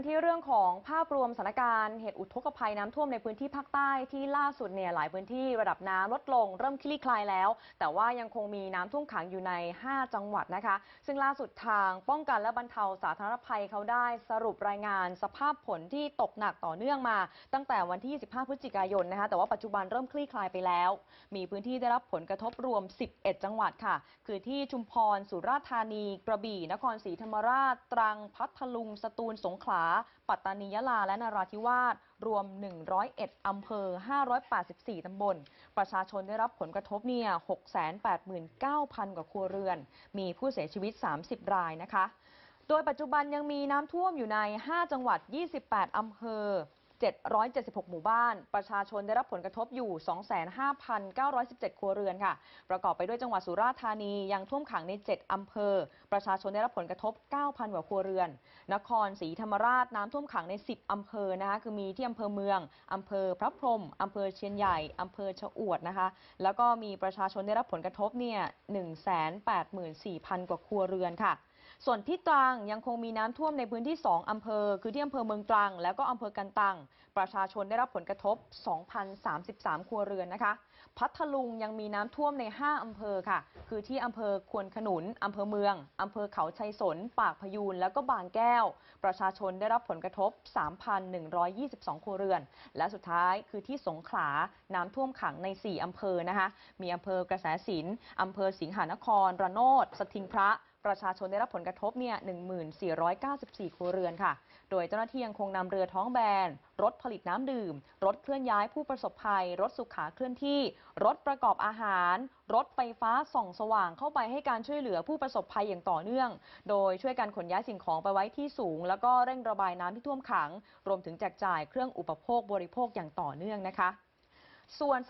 กันที่เรื่องของภาพรวมสถานการณ์เหตุอุทกภัยน้ำท่วมในพื้นที่ภาคใต้ที่ล่าสุดเนี่ยหลายพื้นที่ระดับน้ำลดลงเริ่มคลี่คลายแล้ว แต่ว่ายังคงมีน้ำท่วมขังอยู่ใน 5 จังหวัดนะคะ ซึ่งล่าสุดทางป้องกันและบรรเทาสาธารณภัยเขาได้สรุปรายงานสภาพฝนที่ตกหนักต่อเนื่องมา ตั้งแต่วันที่ 25 พฤศจิกายนนะคะแต่ว่าปัจจุบันเริ่มคลี่คลายไปแล้ว มีพื้นที่ได้รับผลกระทบรวม 11 จังหวัดค่ะ คือที่ชุมพรสุราษฎร์ธานี กระบี่ นครศรีธรรมราชตรังพัทลุงสตูลสงขลาปัตตานียะลา และนราธิวาส รวม 101 อำเภอ 584 ตำบล ประชาชนได้รับผลกระทบเนี่ย 689,000 กว่าครัวเรือน มีผู้เสียชีวิต 30 รายนะคะ โดยปัจจุบันยังมีน้ำท่วมอยู่ใน 5 จังหวัด 28 อำเภอ 776 หมู่บ้าน ประชาชนได้รับผลกระทบอยู่ 25,917 ครัวเรือนค่ะ ประกอบไปด้วยจังหวัดสุราษฎร์ธานียังท่วมขังใน 7 อำเภอ ประชาชนได้รับผลกระทบ 9,000 กว่าครัวเรือน นครศรีธรรมราชน้ำท่วมขังใน 10 อำเภอนะคะคือมีที่อำเภอเมืองอำเภอพระพรหมอำเภอเชียนใหญ่อำเภอชะอวดนะคะ แล้วก็มีประชาชนได้รับผลกระทบเนี่ย184,000 กว่าครัวเรือนค่ะ ส่วนที่ตรังยังคงมีน้ำท่วมในพื้นที่ 2 อำเภอ คือที่อำเภอเมืองตรัง แล้วก็อำเภอกันตัง ประชาชนได้รับผลกระทบ 2,033 ครัวเรือนนะคะ พัทลุงยังมีน้ำท่วมใน 5 อำเภอค่ะ คือที่อำเภอควนขนุน อำเภอเมือง อำเภอเขาชัยสน ปากพยูน แล้วก็บางแก้ว ประชาชนได้รับผลกระทบ 3,122 ครัวเรือน และสุดท้ายคือที่สงขลา น้ำท่วมขังใน 4 อำเภอนะคะ มีอำเภอกระแสสิน อำเภอสิงหานคร ระโนดสทิงพระ ประชาชนได้รับผลกระทบเนี่ย1494 ครัวเรือนค่ะ โดยเจ้าหน้าที่ยังคงนำเรือท้องแบน รถผลิตน้ำดื่ม รถเคลื่อนย้ายผู้ประสบภัย รถสุขาเคลื่อนที่ รถประกอบอาหาร รถไฟฟ้าส่องสว่างเข้าไปให้การช่วยเหลือผู้ประสบภัยอย่างต่อเนื่อง โดยช่วยกันขนย้ายสิ่งของไปไว้ที่สูง แล้วก็เร่งระบายน้ำที่ท่วมขัง รวมถึงแจกจ่ายเครื่องอุปโภคบริโภคอย่างต่อเนื่องนะคะ ส่วน